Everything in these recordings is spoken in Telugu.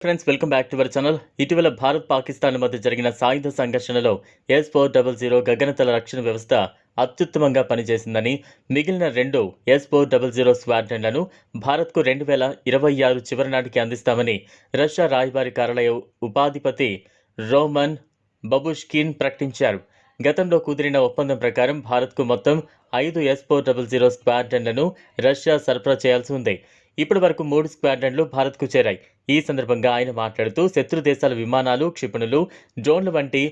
Friends welcome back to our channel ఇటీవల భారత్ పాకిస్తాన్ మధ్య జరిగిన సాయుధ సంఘర్షణలో ఎస్ ఫోర్ డబల్ జీరో గగనతల రక్షణ వ్యవస్థ అత్యుత్తమంగా పనిచేసిందని మిగిలిన రెండు ఎస్ ఫోర్ డబల్ జీరో స్క్వాడ్రన్లను భారత్కు రెండు వేల ఇరవై ఆరు చివరి నాటికి అందిస్తామని రష్యా రాయబారి కార్యాలయ ఉపాధిపతి రోమన్ బబుష్కిన్ ప్రకటించారు. గతంలో కుదిరిన ఒప్పందం ప్రకారం భారత్కు మొత్తం ఐదు ఎస్ ఫోర్ డబల్ జీరో స్క్వాడ్రన్లను రష్యా సరఫరా చేయాల్సి ఉంది. ఇప్పటి వరకు మూడు స్క్వాడ్రన్లు భారత్కు చేరాయి. ఈ సందర్భంగా ఆయన మాట్లాడుతూ శత్రు దేశాల విమానాలు క్షిపణులు డ్రోన్ల వంటి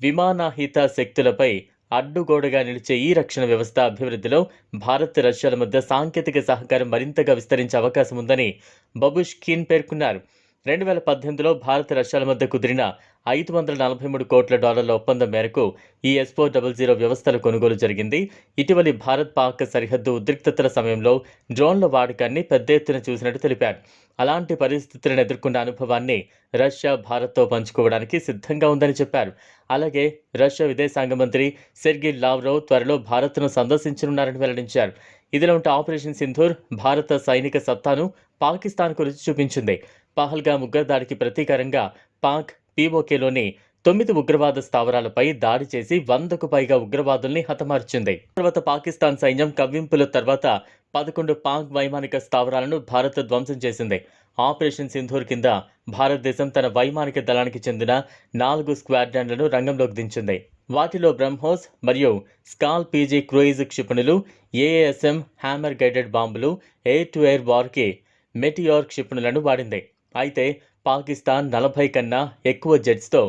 విమానాహిత శక్తులపై అడ్డుగోడగా నిలిచే ఈ రక్షణ వ్యవస్థ అభివృద్ధిలో భారత్ రష్యాల మధ్య సాంకేతిక సహకారం మరింతగా విస్తరించే అవకాశం ఉందని బబుష్కిన్ పేర్కొన్నారు. రెండు వేల పద్దెనిమిదిలో భారత్ రష్యాల మధ్య కుదిరిన ఐదు వందల నలభై మూడు కోట్ల డాలర్ల ఒప్పందం మేరకు ఈ ఎస్పో డబల్ జీరో వ్యవస్థల కొనుగోలు జరిగింది. ఇటీవలి భారత్ పాక్ సరిహద్దు ఉద్రిక్తతల సమయంలో డ్రోన్ల వాడకాన్ని పెద్ద ఎత్తున చూసినట్టు తెలిపారు. అలాంటి పరిస్థితులను ఎదుర్కొన్న అనుభవాన్ని రష్యా భారత్తో పంచుకోవడానికి సిద్ధంగా ఉందని చెప్పారు. అలాగే రష్యా విదేశాంగ మంత్రి సెర్గి లావ్రోవ్ త్వరలో భారత్ను సందర్శించనున్నారని వెల్లడించారు. ఇదిలా ఉంటే ఆపరేషన్ సింధూర్ భారత సైనిక సత్తాను పాకిస్తాన్కు రుచి చూపించింది. పహల్గామ్ ఉగ్రదాడికి ప్రతీకారంగా పాక్ పీఓకేలోని తొమ్మిది ఉగ్రవాద స్థావరాలపై దాడి చేసి వందకు పైగా ఉగ్రవాదుల్ని హతమార్చింది. తర్వాత పాకిస్తాన్ సైన్యం కవ్వింపుల తర్వాత పదకొండు పాక్ వైమానిక స్థావరాలను భారత్ ధ్వంసం చేసింది. ఆపరేషన్ సింధూర్ కింద భారతదేశం తన వైమానిక దళానికి చెందిన నాలుగు స్క్వాడ్రన్లను రంగంలోకి దించింది. వాటిలో బ్రహ్మోస్ మరియు స్కాల్ పీజీ క్రూయిజ్ క్షిపణులు ఏఏఎస్ఎం హ్యామర్ గైడెడ్ బాంబులు ఎయిర్ టు ఎయిర్ వార్కి మెటియోర్ క్షిపణులను వాడింది. అయితే పాకిస్తాన్ నలభై కన్నా ఎక్కువ జెట్స్తో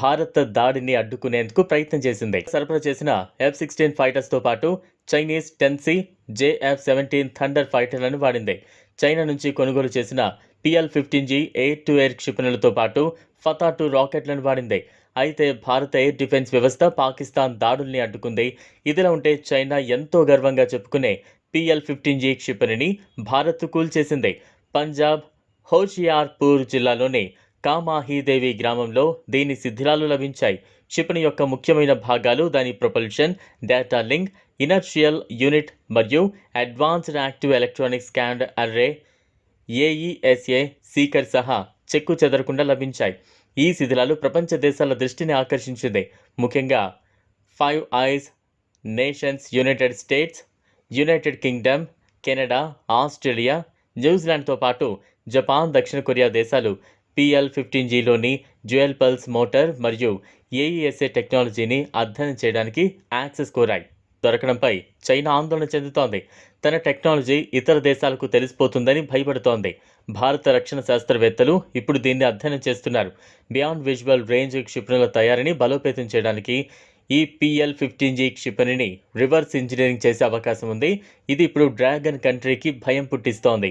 భారత్ దాడిని అడ్డుకునేందుకు ప్రయత్నం చేసింది. సరఫరా చేసిన ఎఫ్ సిక్స్టీన్ ఫైటర్స్తో పాటు Chinese Tennessee JF seventeen thunder ఫైటర్లను వాడింది. చైనా నుంచి కొనుగోలు చేసిన PL fifteen G air to air క్షిపణులతో పాటు ఫతా టూ రాకెట్లను వాడింది. అయితే భారత ఎయిర్ డిఫెన్స్ వ్యవస్థ పాకిస్తాన్ దాడుల్ని అడ్డుకుంది. ఇదిలా ఉంటే చైనా ఎంతో గర్వంగా చెప్పుకునే పిఎల్ ఫిఫ్టీన్ జీ క్షిపణిని భారత్ కూల్చేసింది. పంజాబ్ హోషియార్పూర్ జిల్లాలోని కామాహీదేవి గ్రామంలో దీని శిథిలాలు లభించాయి. క్షిపణి యొక్క ముఖ్యమైన భాగాలు దాని propulsion data link inertial unit మరియు advanced active electronic scanned array AESA seeker సహా చెక్కు చెదరకుండా లభించాయి. ఈ శిథిలాలు ప్రపంచ దేశాల దృష్టిని ఆకర్షించింది. ముఖ్యంగా five eyes nations United States United Kingdom Canada Australia న్యూజిలాండ్తో పాటు జపాన్ దక్షిణ కొరియా దేశాలు పిఎల్ ఫిఫ్టీన్ జీలోని జ్యువెల్ పల్స్ మోటార్ మరియు ఏఈఎస్ఏ టెక్నాలజీని అధ్యయనం చేయడానికి యాక్సెస్ కోరాయి. దొరకడంపై చైనా ఆందోళన చెందుతోంది. తన టెక్నాలజీ ఇతర దేశాలకు తెలిసిపోతుందని భయపడుతోంది. భారత రక్షణ శాస్త్రవేత్తలు ఇప్పుడు దీన్ని అధ్యయనం చేస్తున్నారు. బియాండ్ విజువల్ రేంజ్ క్షిపణుల తయారీని బలోపేతం చేయడానికి ఈ పిఎల్ ఫిఫ్టీన్ జీ క్షిపణిని రివర్స్ ఇంజనీరింగ్ చేసే అవకాశం ఉంది. ఇది ఇప్పుడు డ్రాగన్ కంట్రీకి భయం పుట్టిస్తోంది.